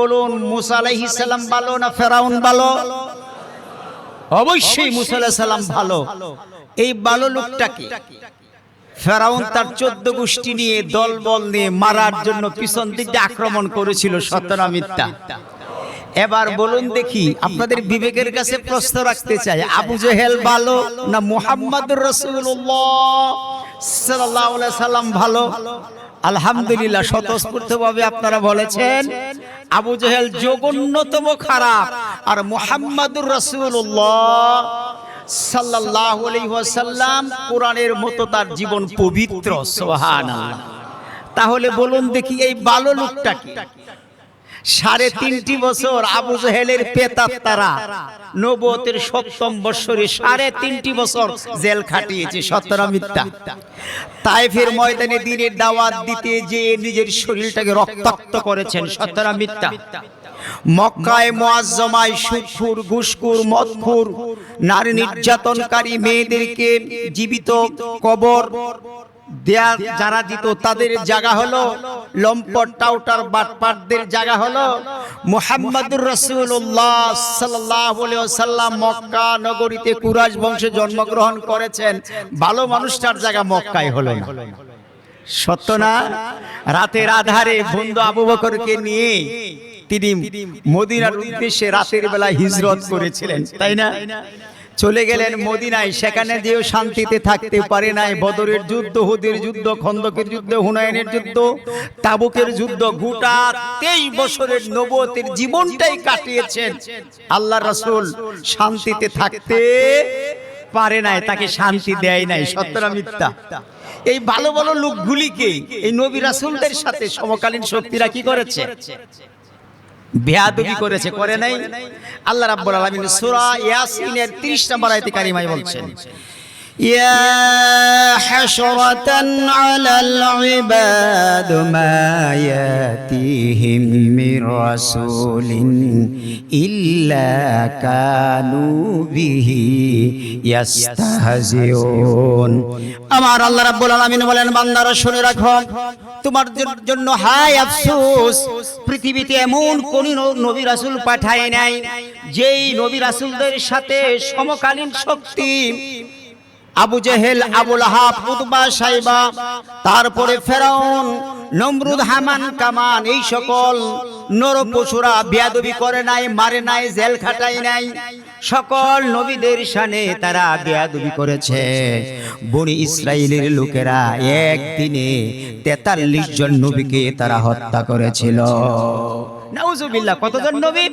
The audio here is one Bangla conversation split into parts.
বলুন, মুসা আলাইহিস সালাম ভালো না ফেরাউন ভালো? অবশ্যই মুসা আলাইহিস সালাম ভালো। এই ভালো লোকটাকে ফেরাউন তার চোদ্দ গোষ্ঠী নিয়ে দলবল নিয়ে মারার জন্য পিছন দিক আক্রমণ করেছিল সতরা মিথ্যা। এবার বলুন দেখি, আপনাদের বিবেকের কাছে প্রশ্ন রাখতে চাই, আবু জেহেল ভালো না মুহাম্মদুর রাসূলুল্লাহ? আলাইহি সাল্লাম ভালো। আলহামদুলিল্লাহ, স্বতঃস্ফূর্তভাবে আপনারা বলেছেন, আবু জেহেল জঘন্যতম খারাপ। আর মুহাম্মাদুর রাসূলুল্লাহ সাল্লাল্লাহু আলাইহি ওয়াসাল্লাম কোরআনের মতো তার জীবন পবিত্র, সুবহানাল্লাহ। তাহলে বলুন দেখি এই ভালো লোকটা কি? সাড়ে তিনটি বছর আবু জেহেলের পেতার তারা নবতের সপ্তম বৎসরে সাড়ে তিনটি বছর জেল খাটিয়েছে সতরা মিথ্যা। তাইফের ময়দানে দিনের দাওয়াত দিতে যে নিজের শরীরটাকে রক্তাক্ত করেছেন সতরা মিথ্যা। মক্কায় মোয়াজ্জমায় সুদখুর ঘুষখুর, মদখুর, নারী নির্যাতনকারী মেয়েদেরকে জীবিত কবর দেয়া যারা দিত, তাদের জায়গা হলো লম্পট, টাউটার, বাটপাটদের জায়গা হলো মুহাম্মাদুর আলাইহি ওয়াসাল্লাম মক্কা নগরীতে কুরাইশ বংশে জন্মগ্রহণ করেছেন। ভালো মানুষটার জায়গা মক্কায় হলো না। সত্য না? রাতের আধারে বন্ধু আবু বকরকে নিয়ে তিনি মদিনার উদ্দেশ্যে রাতের বেলা হিজরত করেছিলেন, তাই না? চলে গেলেন মদিনায়, সেখানে যেও শান্তিতে থাকতে পারে নাই। বদরের যুদ্ধ, হুদের যুদ্ধ, খন্দকের যুদ্ধ হুনায়নের যুদ্ধ, তাবুকের যুদ্ধ, গোটা তেইশ বছরের নবতের জীবনটাই কাটিয়েছেন। আল্লাহ রাসূল শান্তিতে থাকতে পারে নাই, তাকে শান্তি দেয় নাই, সত্যরা মিথ্যা। এই ভালো ভালো লোকগুলিকে, এই নবী রাসূলদের সাথে সমকালীন শক্তিরা কি করেছে? বেয়াদবি করেছে করে নাই? আল্লাহ রাব্বুল আলামিন সূরা ইয়াসিনের 30 নম্বর আয়াতে কারিমায় বলছেন। يا حشرة على العباد ما ياتيهم من رسول إلا كانوا به يستهزئون আমার আল্লাহ রাব্বুল আলামিন বলেন বান্দারা শুনে রাখো তোমার জ- জন্য হাই আফসোস পৃথিবীতে এমন কোন ন- নবী রাসূল পাঠায় নাই যেই নবী রাসূলদের সাথে সমকালীন শক্তি আবু জেহেল, আবুল আহাব, উতবা সাইবা, তারপরে ফেরাউন, নমরুদ, হামান, কামান, এই সকল নরপশুরা বিয়াদবি করে নাই, মারে নাই, জেল খাটাই নাই। সকল নবীদের সানে তারা বেয়াদবি করেছে। বনি ইসরায়েলের লোকেরা একদিনে তেতাল্লিশ জন নবীকে তারা হত্যা করেছিল। নাউজুবিল্লাহ, কতজন নবী?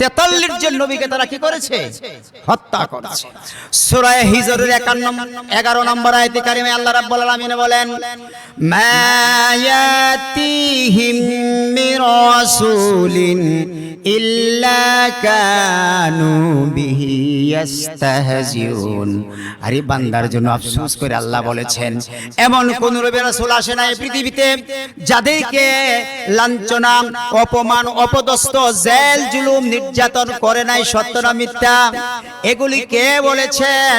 তেতাল্লির জন্য নবীকে তারা কি করেছে? হত্যা করেছে। সুরায় হিজরের একান্ন এগারো নম্বর আয়তি কারিমে আল্লাহ রাব্বুল আলামিন বলেন মায়াতিহিম মিরাসুলিন ইল্লা কানু বিহি আরে বান্দার জন্য আফসোস করে আল্লাহ বলেছেন, এমন কোন নবী রাসূল আসে না এই পৃথিবীতে যাদেরকে লাঞ্ছনা, অপমান, অপদস্থ, জেল, জুলুম, নির্যাতন করে নাই, সত্য মিথ্যা এগুলি কে বলেছেন,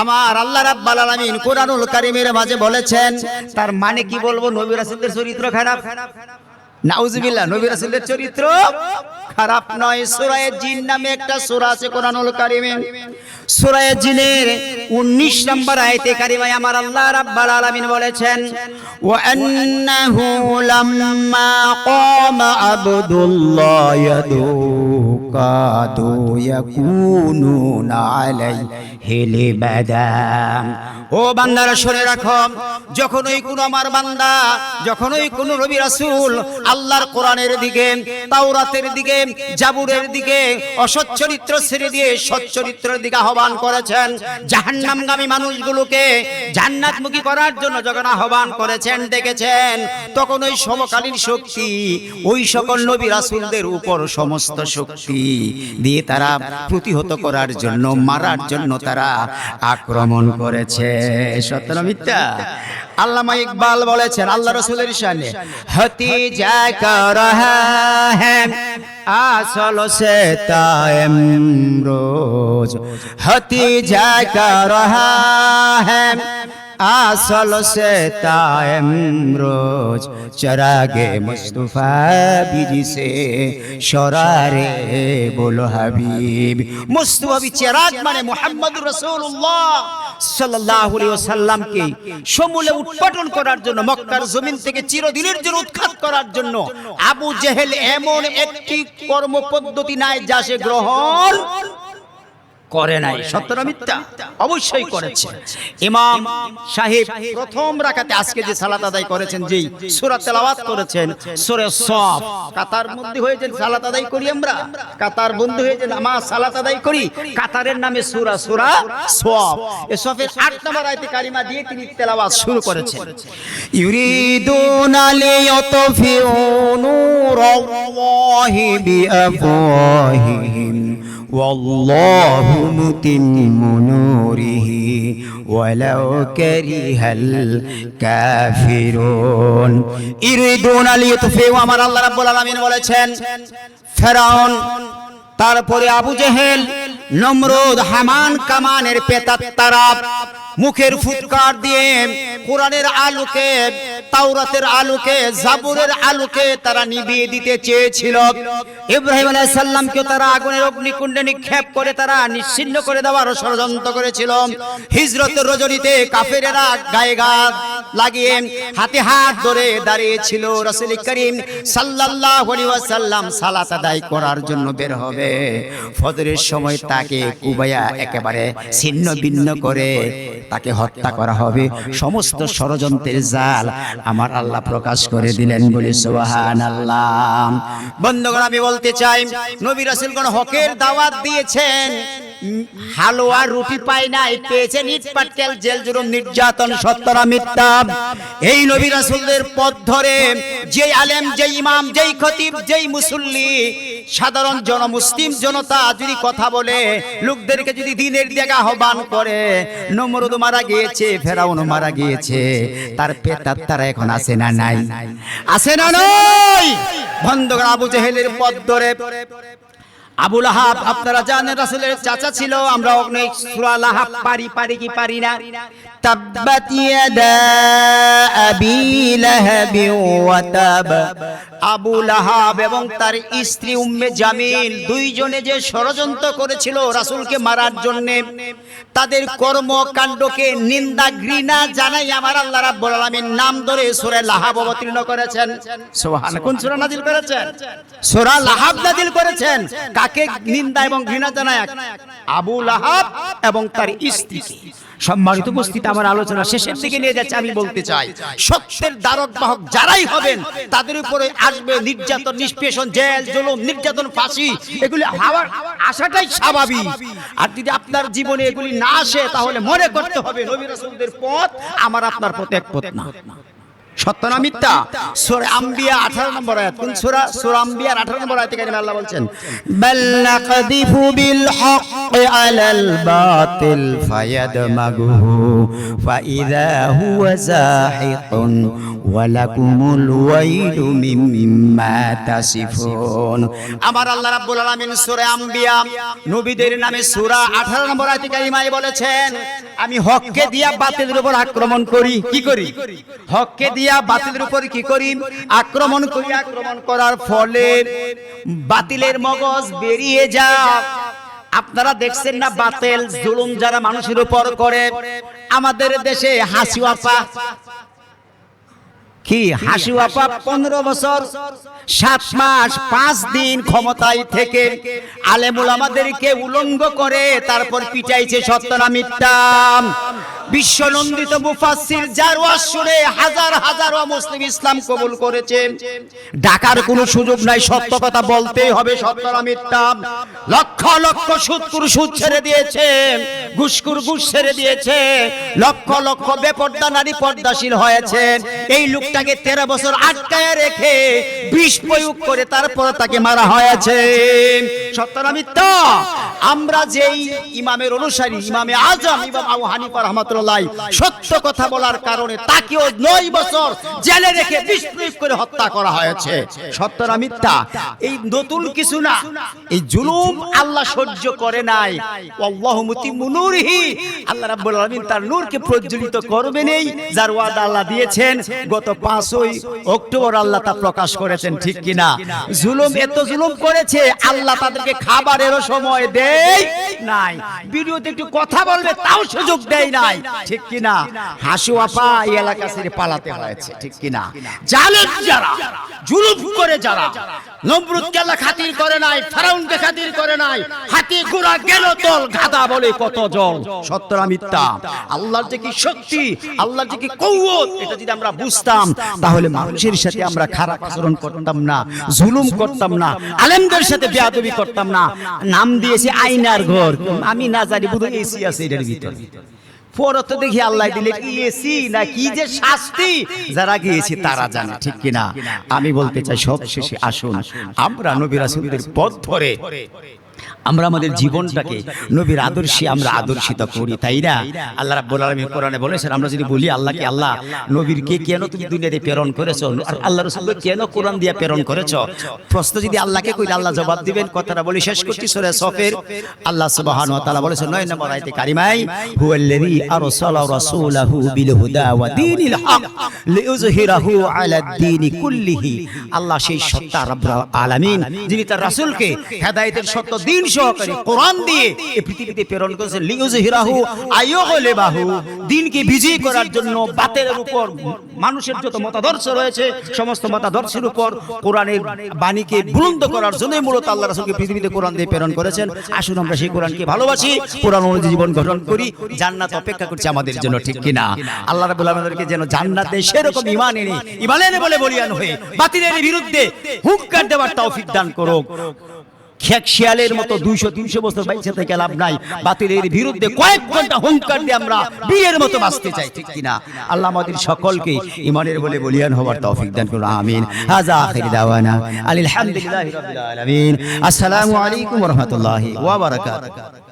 আমার আল্লাহ রাব্বাল আলামিন কোরআনুল কারিমের মাঝে বলেছেন, তার মানে কি বলব? নবী রাসূলদের চরিত্র খারাপ। নাউজুবিল্লাহ, নবী রাসূলের চরিত্র খারাপ নয়। সূরা জিন নামে একটা সূরা আছে কোরআনুল কারীমে। সূরা জিনের 19 নম্বর আয়াতে কারিমায় আমার আল্লাহ রাব্বুল আলামিন বলেছেন ওয়া আন্নাহু লাম্মা ক্বামা আবদুল্লাহ ইয়াদুকাদু ইয়াকুনুনা আলাইহি লিবাদা ও বান্দারা, শুনে রাখো যখন ওই কোন আমার বান্দা যখন ওই কোন রবি রাসূল আল্লাহর কোরআনের দিকে, তাওরাতের দিকে, জাবুরের দিকে, অসৎ চরিত্র ছেড়ে দিয়ে সচ্চরিত্রের দিকে আহ্বান করেছেন, জাহান্নামগামী মানুষগুলোকে জান্নাতমুখী করার জন্য যখন আহ্বান করেছেন, ডেকেছেন, তখন ওই সমকালীন শক্তি, ওই সকল নবী রাসূলদের উপর সমস্ত শক্তি দিয়ে তারা প্রতিহত করার জন্য, মারার জন্য তারা আক্রমণ করেছে। সত্য না মিথ্যা? আল্লামা ইকবাল বলেছেন, আল্লাহ রসুলের শানে, হতি যা কর হ্যাঁ আসল সে তায়েম রোজ। হতি যা কর হ্যাঁ আসল সে তামরোজ চরাগে মুস্তফা বিজি সে সরারে বলো হাবিব। মুস্তফাবি চেরাগ মানে মোহাম্মদ রসুল্লাহ সাল্লাহ সাল্লামকে সমূলে উৎপাটন করার জন্য, মক্কার জমিন থেকে চিরদিনের জন্য উৎখাত করার জন্য। আবু জেহেল এমন একটি কর্মপদ্ধতি নাই যা সে গ্রহণ করে নাই। সত্যটা মিথ্যা। অবশ্যই করেছে। ইমাম সাহেব প্রথম রাখাতে আজকে যে সালাত আদায় করেছেন যেই সুরা তেলাওয়াত করেছেন সুরে সব কাতার বন্দি হয়ে যেন সালাত আদায় করি আমরা। কাতার বন্দি হয়ে যেন আমার সালাত আদায় করি। কাতারের নামে সুরা সুরা সব এ সফের আট নম্বর আয়াতে কারিমা দিয়ে তিনি তেলাওয়াত শুরু করেছেন। ইউরিদুনা লিয়াতফিউ নূরাল্লাহি বিআফওয়াহিহি والله متم نوره ولو كره الكافرون ইরিদুন লিয়ুতফিউ আমার আল্লাহ রাব্বুল আলামিন বলেছেন ফেরাউন তারপরে আবু জেহেল নমরুদ হামান কামানের পেতাত্তারা মুখের ফুৎকার দিয়ে কোরআনের আলোকে, তাওরাতের আলোকে, জাবুরের আলোকে তারা নিভিয়ে দিতে চেয়েছিল। ইব্রাহিম আলাইহিস সালামকে তারা আগুনের অগ্নিকুণ্ডে নিক্ষেপ করে তারা নিশ্চিন্ন করে দেওয়ার ষড়যন্ত্র করেছিল। হিজরতের রজনীতে কাফেরেরা গায়ে গা লাগিয়ে হাতে হাত ধরে দাঁড়িয়েছিল। রাসূল করিম সাল্লাল্লাহু আলাইহি ওয়াসাল্লাম সালাত আদায় করার জন্য বের হবে। ফজরের সময় তাকে কুবায়া একেবারে ছিন্ন ভিন্ন করে তাকে হত্যা করা হবে। সমস্ত ষড়যন্ত্রের জাল আমার আল্লাহ প্রকাশ করে দিলেন বলে সুবহানাল্লাহ। বন্ধুগণ, আমি বলতে চাই, নবী রাসূলগণ হকের দাওয়াত দিয়েছেন, হালুয়া রুটি পাই নাই, পেয়েছেন ইট, পাটকেল, জেল, জুলুম, নির্যাতন সত্যরা মিথ্যা এই নবী রাসূলদের পথ ধরে যেই আলেম যেই ইমাম যেই খতিব যেই মুসল্লি সাধারণ জনমুসলিম জনতা যদি কথা বলে, লোকদেরকে যদি দিনের দিকে আহ্বান করে, নমরুদ মারা গিয়েছে, ফেরাউন মারা গিয়েছে, তার পেতার তারা এখন আছে না নাই? আসে না নয় বন্ধুগণ, আবু জেহেলের পথ ধরে। আবুল আহাব, আপনারা জানেন রাসূলের চাচা ছিল, আমরা অনেক সূরা লাহাব পারি পারি কি পারি না? تبت يدا أبي لهب وتب আবু লাহাব এবং তার স্ত্রী উম্মে জামিল দুইজনে যে ষড়যন্ত্র করেছিল রাসূলকে মারার জন্য তাদের কর্মকাণ্ডকে নিন্দা ঘৃণা জানাই আমার আল্লাহ রাব্বুল আলামিন নাম ধরে সূরা লাহাব অবতীর্ণ করেছেন সুবহান কোন সূরা নাজিল করেছেন সূরা লাহাব নাজিল করেছেন কাকে নিন্দা এবং ঘৃণা জানায় আবু লাহাব এবং তার স্ত্রীকে সম্মানিত উপস্থিত আমার আলোচনা শেষের দিকে নিয়ে যাচ্ছে আমি বলতে চাই সত্যের দ্বারক বাহক যারাই হবেন তাদের উপরে আসবে নির্যাতন নিষ্পেষণ জেল জুলুম নির্যাতন ফাঁসি এগুলি হওয়ার আশাটাই স্বাভাবিক। আর যদি আপনার জীবনে এগুলি না আসে তাহলে মনে করতে হবে নবী রাসূলদের পথ আমার আপনার পথ এক পথ না। সত্য না মিথ্যা? সূরা আম্বিয়া 18 নম্বর আয়াত। কোন সূরা? সূরা আম্বিয়ার 18 নম্বর আয়াতে কারিমে আল্লাহ বলেন বাল্লাকাদিফু বিল হক على الباطل فيدمغه فإذا هو زاحق ولكم الويل مما تصفون আমার আল্লাহ রাব্বুল আলামিন সূরা আম্বিয়া নবীদের নামে সূরা 18 নম্বর আয়াতে কারিমায় বলেছেন আমি হককে দিয়া বাতিলের উপর আক্রমণ করি কি করি হককে দিয়া বাতিলের উপর কি করি আক্রমণ করি আক্রমণ করার ফলে বাতিলের মগজ বেরিয়ে যা আপনারা দেখছেন না বাতেল, জুলুম যারা মানুষের উপর করে। আমাদের দেশে হাসি আপা কি হাসি আপা পনেরো বছর, সাত মাস, পাঁচ দিন ক্ষমতায় থেকে আলেমুল আমাদেরকে উলঙ্গ করে, তারপর পিটাইছে সত্যনা মিথ্যা? বিশ্বনন্দিত মুফাসসির যার ওয়াজ শুনে হাজার হাজার মুসলিম ইসলাম কবুল করেছে ডাকার কোনো সুযোগ নাই, সত্য কথা বলতেই হবে সত্যনা মিথ্যা। লক্ষ লক্ষ সুদকুর সুদ ছেড়ে দিয়েছে ঘুষকুর ঘুষ ছেড়ে দিয়েছে, লক্ষ লক্ষ বেপর্দা নারী পর্দাশীল হয়েছে। এই লোকটাকে তেরো বছর আটকায় রেখে বিষ প্রয়োগ করে তারপর তাকে মারা হয়েছে। সত্যনা মিথ্যা। আমরা যেই ইমামের অনুসারী, ইমামে আজম ইমাম আবু হানিফা রহমাতুল্লাহ, সত্য কথা বলার কারণে তাকেও নয় বছর জেলে রেখে বিষ করে হত্যা করা হয়েছে। সত্য না মিথ্যা? এই নতুন কিছু না। এই জুলুম আল্লাহ সহ্য করে নাই। আল্লাহু মুতিম্মু নূরিহি। আল্লাহ রাব্বুল আলামিন তার নূরকে প্রজ্বলিত করবেনই যার ওয়াদা আল্লাহ দিয়েছেন। গত 5ই অক্টোবর আল্লাহ তা প্রকাশ করেছেন, ঠিক কিনা? জুলুম এত জুলুম করেছে, আল্লাহ তাদেরকে খাবারেরও সময় দেয় নাই। ভিডিওতে একটু কথা বলবে তাও সুযোগ দেয় নাই। ঠিক কিনা? হাসু আপা এই এলাকা ছেড়ে পালাতে হয়েছে। ঠিক কিনা? জালেম যারা জুলুম করে যারা। আল্লাহ কত যে কি শক্তি, আল্লাহর যে কি কৌয়ত এটা যদি আমরা বুঝতাম, তাহলে মানুষের সাথে আমরা খারাপ আচরণ করতাম না, জুলুম করতাম না, আলেমদের সাথে বেয়াদবি করতাম না। নাম দিয়েছে আইনার ঘর। আমি না জানি বুধ এসি আছে এটার ভিতর। পরে তো দেখি আল্লাহ দিলে গিয়েছি না কি যে শাস্তি? যারা গিয়েছি তারা জানে ঠিক কিনা? আমি বলতে চাই সব শেষে আসুন। আমরা নবী রাসূলদের পথ ধরে আমরা আমাদের জীবনটাকে নবীর আদর্শে আমরা আদর্শিত করি তাই না? আল্লাহ রাব্বুল আলামিন কোরআনে বলেছেন আমরা যদি বলি আল্লাহকে আল্লাহ নবীর কে কেন তুমি দুনিয়াতে প্রেরণ করেছ? আর আল্লাহ রাসূলকে কেন কোরআন দিয়ে প্রেরণ করেছ? প্রশ্ন যদি আল্লাহকে কইলে আল্লাহ জবাব দিবেন কথাটা বলি শেষ করছি সূরা সফের। আল্লাহ সুবহানাহু ওয়া তাআলা বলেছেন নয় নম্বর আয়াতে কারিমাই হুয়াল্লাযী আরসালা রাসূলাহু বিল হুদা ওয়া দীনিল হক লিইয়ুযহিরাহু আলা দ্বীনি কুল্লিহি। আল্লাহ সেই সত্তা রাব্বুল আলামিন যিনি তার রাসূলকে হেদায়েতের সত্য দিন সহকারে কোরআন দিয়ে এই পৃথিবীতে প্রেরণ করেছেন লিউজহিরাহু আইয়গলেবাহু দিনকে বিজয়ী করার জন্য বাতিলের উপর মানুষের যত মতাদর্শ রয়েছে, সমস্ত মতাদর্শের উপর কোরআনের বাণীকে বুলন্দ করার জন্য মূলত আল্লাহ রাসূলকে পৃথিবীতে কোরআন দিয়ে প্রেরণ করেছেন। আসুন আমরা সেই কোরআনকে ভালোবাসি, কোরআন অনুযায়ী জীবন গঠন করি, জান্নাত অপেক্ষা করছে আমাদের জন্য, ঠিক কিনা? আল্লাহ রাব্বুল আলামিনকে যেন জান্নাত সেরকম ঈমান এনে ঈমান এনে বলে বলিয়ান হয়ে, বাতিলের বিরুদ্ধে হুঙ্কার দেওয়ার তৌফিক দান করুক। খেক শিয়ালের মতো দুইশো তিনশো বছর বাইচে থেকে লাভ নাই। বাতিলের বিরুদ্ধে কয়েক ঘণ্টা হুঙ্কার দিয়ে আমরা বীরের মতো বাঁচতে চাই ঠিক কিনা। আল্লাহ আমাদের সকলকে ইমানের বলে বলিয়ান হবার তৌফিক দান করুন। আমিন। হাজা আখির দাওয়ানা আলহামদুলিল্লাহি রাব্বিল আলামিন। আসসালামু আলাইকুম ওয়া রাহমাতুল্লাহি ওয়া বারাকাতুহু।